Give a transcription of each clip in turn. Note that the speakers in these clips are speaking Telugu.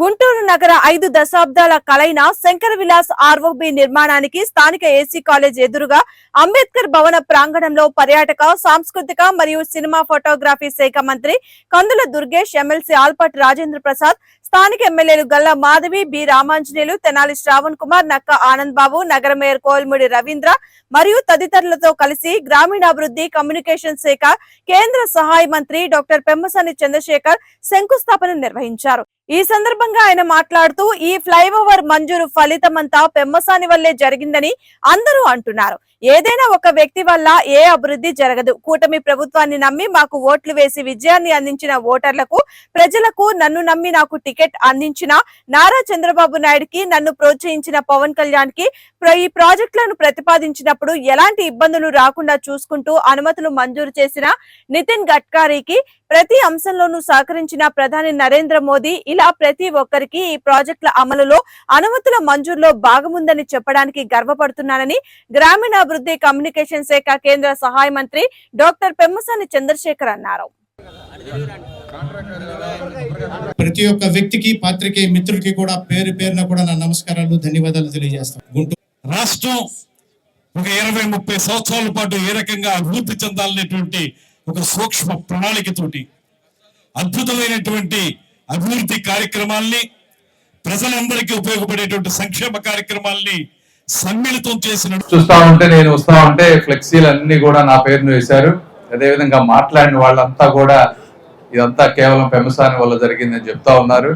గుంటూరు నగర ఐదు దశాబ్దాల కలైన శంకర విలాస్ ఆర్ఓబి నిర్మాణానికి స్థానిక ఏసీ కాలేజ్ ఎదురుగా అంబేద్కర్ భవన ప్రాంగణంలో పర్యాటక సాంస్కృతిక మరియు సినిమా ఫోటోగ్రఫీ శాఖ మంత్రి కందుల దుర్గేష్ ఎమ్మెల్సీ ఆల్పట్ రాజేంద్ర ప్రసాద్ స్థానిక ఎమ్మెల్యేలు గల్లా మాధవి బి రామాంజనేయులు తెనాలి శ్రావణ్ కుమార్ నక్క ఆనంద్ బాబు నగర మేయర్ కోల్ముడి రవీంద్ర మరియు తదితరులతో కలిసి గ్రామీణాభివృద్ధి కమ్యూనికేషన్ శాఖ కేంద్ర సహాయ మంత్రి డాక్టర్ పెమ్మసాని చంద్రశేఖర్ శంకుస్థాపన నిర్వహించారు. ఈ సందర్భంగా ఆయన మాట్లాడుతూ ఈ ఫ్లైఓవర్ మంజూరు ఫలితమంతా పెమ్మసాని వల్లే జరిగిందని అందరూ అంటున్నారు. ఏదైనా ఒక వ్యక్తి వల్ల ఏ అభివృద్ధి జరగదు. కూటమి ప్రభుత్వాన్ని నమ్మి మాకు ఓట్లు వేసి విజయాన్ని అందించిన ఓటర్లకు ప్రజలకు నన్ను నమ్మి నాకు టికెట్ అందించిన నారా చంద్రబాబు నాయుడుకి నన్ను ప్రోత్సహించిన పవన్ కళ్యాణ్కి ప్ర- ఈ ప్రాజెక్టులను ప్రతిపాదించినప్పుడు ఎలాంటి ఇబ్బందులు రాకుండా చూసుకుంటూ అనుమతులు మంజూరు చేసిన నితిన్ గడ్కరీకి ప్రతి అంశంలోనూ సహకరించిన ప్రధాని నరేంద్ర మోదీ ఇలా ప్రతి ఒక్కరికి ఈ ప్రాజెక్టుల అమలులో అనుమతుల మంజూరులో భాగముందని చెప్పడానికి గర్వపడుతున్నానని గ్రామీణాభివృద్ధి కమ్యూనికేషన్ శాఖ కేంద్ర సహాయ మంత్రి డాక్టర్ పెమ్మసాని చంద్రశేఖర్ అన్నారు. ప్రతి ఒక్క వ్యక్తికి పాత్రికి మిత్రుడికి కూడా పేరు పేరున కూడా నా నమస్కారాలు ధన్యవాదాలు తెలియజేస్తాం. గుంటూరు రాష్ట్రం ఒక ఇరవై ముప్పై సంవత్సరాల పాటు ఏ రకంగా అభివృద్ధి చెందాలనేటువంటి ఒక సూక్ష్మ ప్రణాళికతోటి అద్భుతమైనటువంటి అభివృద్ధి కార్యక్రమాల్ని ప్రజలందరికీ ఉపయోగపడేటువంటి సంక్షేమ కార్యక్రమాల్ని సమ్మిళితం చేసిన చూస్తా ఉంటే నేను వస్తా ఉంటే ఫ్లెక్సీలు అన్ని కూడా నా పేరును వేశారు. అదేవిధంగా మాట్లాడిన వాళ్ళంతా కూడా ఇదంతా కేవలం పెమసాని వల్ల జరిగిందని చెప్తా ఉన్నారు.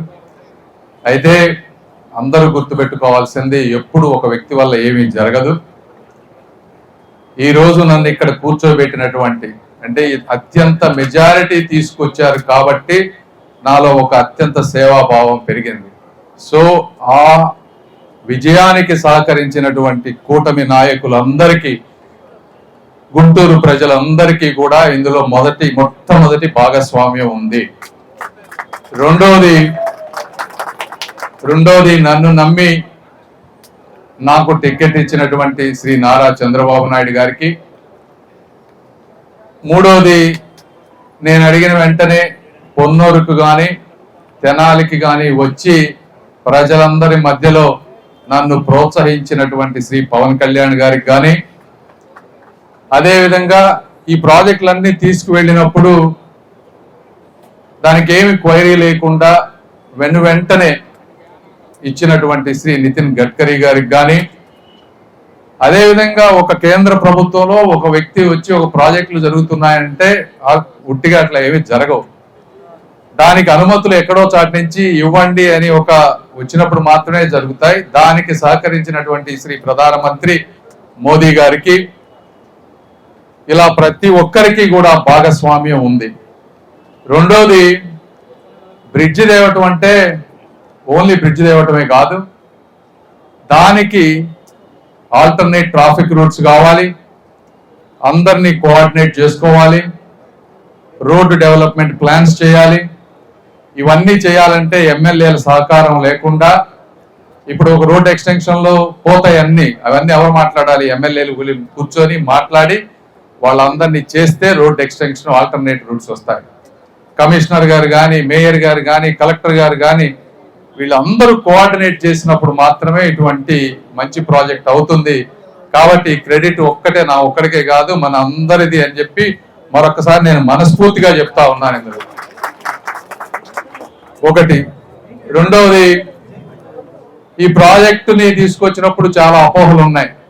అయితే అందరూ గుర్తుపెట్టుకోవాల్సింది ఎప్పుడు ఒక వ్యక్తి వల్ల ఏమీ జరగదు. ఈ రోజు నన్ను ఇక్కడ కూర్చోబెట్టినటువంటి అంటే అత్యంత మెజారిటీ తీసుకొచ్చారు కాబట్టి నాలో ఒక అత్యంత సేవాభావం పెరిగింది. సో ఆ విజయానికి సహకరించినటువంటి కూటమి నాయకులందరికీ గుంటూరు ప్రజలందరికీ కూడా ఇందులో మొదటి మొట్టమొదటి భాగస్వామ్యం ఉంది. రెండోది రెండోది నన్ను నమ్మి నాకు టికెట్ ఇచ్చినటువంటి శ్రీ నారా చంద్రబాబు నాయుడు గారికి మూడోది నేను అడిగిన వెంటనే పొన్నూరుకు కానీ తెనాలికి కానీ వచ్చి ప్రజలందరి మధ్యలో నన్ను ప్రోత్సహించినటువంటి శ్రీ పవన్ కళ్యాణ్ గారికి కానీ అదేవిధంగా ఈ ప్రాజెక్టులన్నీ తీసుకువెళ్ళినప్పుడు దానికి ఏమి క్వైరీ లేకుండా వెను వెంటనే ఇచ్చినటువంటి శ్రీ నితిన్ గడ్కరీ గారికి కానీ అదేవిధంగా ఒక కేంద్ర ప్రభుత్వంలో ఒక వ్యక్తి వచ్చి ఒక ప్రాజెక్టులు జరుగుతున్నాయంటే ఉట్టిగా అట్లా ఏమి జరగవు. దానికి అనుమతులు ఎక్కడో చాటి నుంచి ఇవ్వండి అని ఒక వచ్చినప్పుడు మాత్రమే జరుగుతాయి. దానికి సహకరించినటువంటి శ్రీ ప్రధానమంత్రి మోదీ గారికి ఇలా ప్రతి ఒక్కరికి కూడా భాగస్వామ్యం ఉంది. రెండోది బ్రిడ్జ్ దేవటం అంటే ఓన్లీ బ్రిడ్జ్ దేవటమే కాదు దానికి ఆల్టర్నేట్ ట్రాఫిక్ రూట్స్ కావాలి. అందరినీ కోఆర్డినేట్ చేసుకోవాలి. రోడ్డు డెవలప్మెంట్ ప్లాన్స్ చేయాలి. ఇవన్నీ చేయాలంటే ఎమ్మెల్యేల సహకారం లేకుండా ఇప్పుడు ఒక రోడ్ ఎక్స్టెన్షన్లో పోతాయన్నీ పోతాయి అవన్నీ ఎవరు మాట్లాడాలి? ఎమ్మెల్యేలు కూర్చొని మాట్లాడి వాళ్ళందరినీ చేస్తే రోడ్ ఎక్స్టెన్షన్ ఆల్టర్నేట్ రూట్స్ వస్తాయి. కమిషనర్ గారు కానీ మేయర్ గారు కానీ కలెక్టర్ గారు కానీ వీళ్ళందరూ కోఆర్డినేట్ చేసినప్పుడు మాత్రమే ఇటువంటి మంచి ప్రాజెక్ట్ అవుతుంది. కాబట్టి క్రెడిట్ ఒక్కటే నా ఒక్కడికే కాదు మన అందరిది అని చెప్పి మరొకసారి నేను మనస్ఫూర్తిగా చెప్తా ఉన్నాను ఇందులో. ఒకటి. రెండవది ఈ ప్రాజెక్టుని తీసుకొచ్చినప్పుడు చాలా అపోహలు ఉన్నాయి